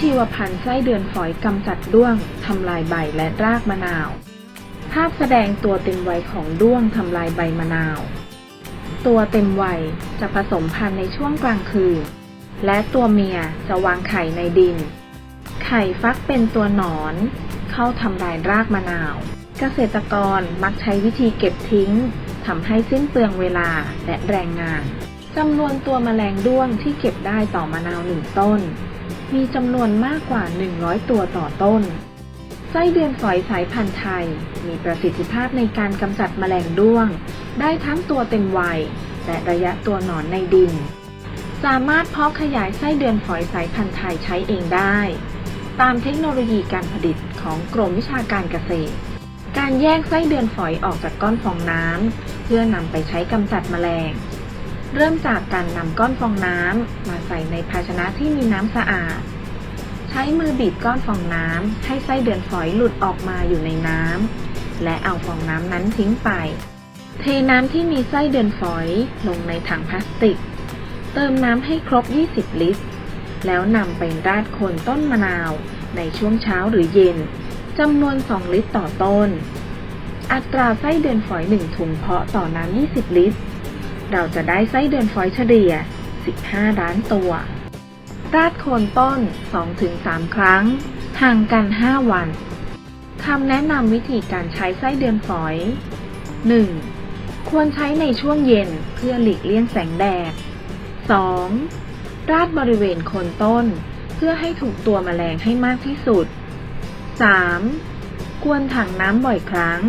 ชีวพันธุ์ไส้เดือนฝอยกำจัดด้วงทำลายใบและรากมะนาว ภาพแสดงตัวเต็มวัยของด้วงทำลายใบมะนาว ตัวเต็มวัยจะผสมพันธุ์ในช่วงกลางคืน และตัวเมียจะวางไข่ในดิน ไข่ฟักเป็นตัวหนอน เข้าทำลายรากมะนาว เกษตรกรมักใช้วิธีเก็บทิ้งทำให้สิ้นเปลืองเวลาและแรงงานจำนวนตัวแมลงด้วงที่เก็บได้ต่อมะนาวหนึ่งต้น มีจำนวนมากกว่า 100 ตัวต่อต้น ไส้เดือนฝอยสายพันธุ์ไทย มีประสิทธิภาพในการกำจัดแมลงด้วง ได้ทั้งตัวเต็มวัย และระยะตัวหนอนในดิน สามารถเพาะขยายไส้เดือนฝอยสายพันธุ์ไทยใช้เองได้ ตามเทคโนโลยีการผลิตของกรมวิชาการเกษตร การแยกไส้เดือนฝอยออกจากก้อนฟองน้ำเพื่อนำไปใช้กำจัดแมลง เริ่มจากการนำก้อนฟองน้ำมาใส่ในภาชนะที่มีน้ำสะอาด ใช้มือบีบก้อนฟองน้ำให้ไส้เดือนฝอยหลุดออกมาอยู่ในน้ำและเอาฟองน้ำนั้นทิ้งไป เทน้ำที่มีไส้เดือนฝอยลงในถังพลาสติก เติมน้ำให้ครบ 20 ลิตร แล้วนำไปราดโคนต้นมะนาวในช่วงเช้าหรือเย็นจำนวน 2 ลิตรต่อต้น อัตราไส้เดือนฝอย 1 ถุงเพาะต่อน้ำ20 ลิตร เราจะได้ไส้เดือนฝอยเฉลี่ย 15 ล้านตัว ราดโคนต้น 2-3 ครั้ง ห่างกัน 5 วัน คำแนะนำวิธีการใช้ไส้เดือนฝอย 1. ควรใช้ในช่วงเย็นเพื่อหลีกเลี่ยงแสงแดด 2. ราดบริเวณโคนต้น เพื่อให้ถูกตัวแมลงให้มากที่สุด 3. ควรถังน้ำบ่อยครั้ง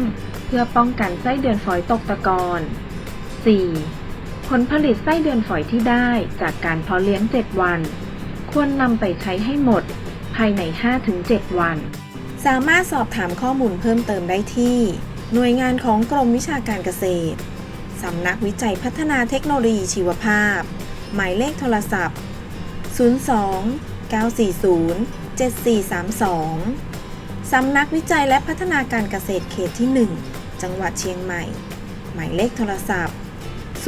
เพื่อป้องกันไส้เดือนฝอยตกตะกอน 4. ผลผลิตไส้เดือนฝอยที่ได้จากการเพาะเลี้ยง 7 วัน ควรนำไปใช้ให้หมด ภายใน 5-7 วัน สามารถสอบถามข้อมูลเพิ่มเติมได้ที่ หน่วยงานของกรมวิชาการเกษตร สำนักวิจัยพัฒนาเทคโนโลยีชีวภาพ หมายเลขโทรศัพท์ 02 940 7432 สำนักวิจัยและพัฒนาการเกษตรเขตที่ 1 จังหวัดเชียงใหม่ หมายเลขโทรศัพท์ 053 114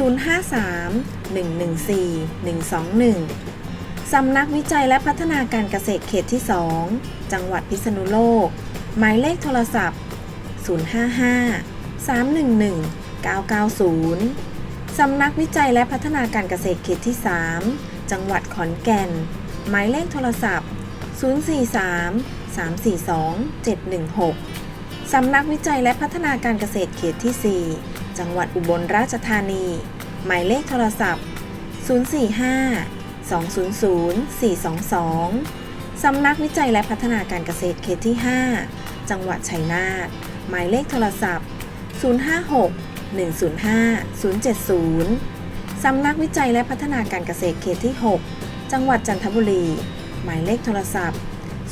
121 สำนักวิจัยและพัฒนาการเกษตรเขตที่ 2 จังหวัดพิษณุโลก หมายเลขโทรศัพท์ 055 311 990 สำนักวิจัยและพัฒนาการเกษตรเขตที่ 3 จังหวัดขอนแก่น หมายเลขโทรศัพท์ 043 342 716 สำนักวิจัยและพัฒนาการเกษตรเขตที่ 4 จังหวัดอุบลราชธานี หมายเลขโทรศัพท์ 045 200 422 สำนักวิจัยและพัฒนาการเกษตรเขตที่ 5 จังหวัดชัยนาท หมายเลขโทรศัพท์ 056 105 070 สำนักวิจัยและพัฒนาการเกษตรเขตที่ 6 จังหวัดจันทบุรี หมายเลขโทรศัพท์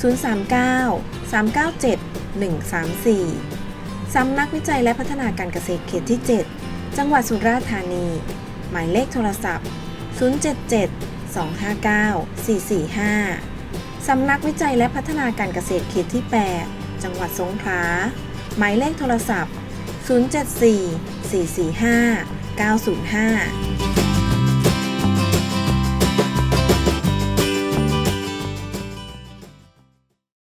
039 397 134 สำนักวิจัยและพัฒนาการเกษตรเขตที่ 7 จังหวัดสุราษฎร์ธานี หมายเลขโทรศัพท์ 077 259 445สำนักวิจัยและพัฒนาการเกษตรเขตที่ 8 จังหวัดสงขลา หมายเลขโทรศัพท์ 074 445 905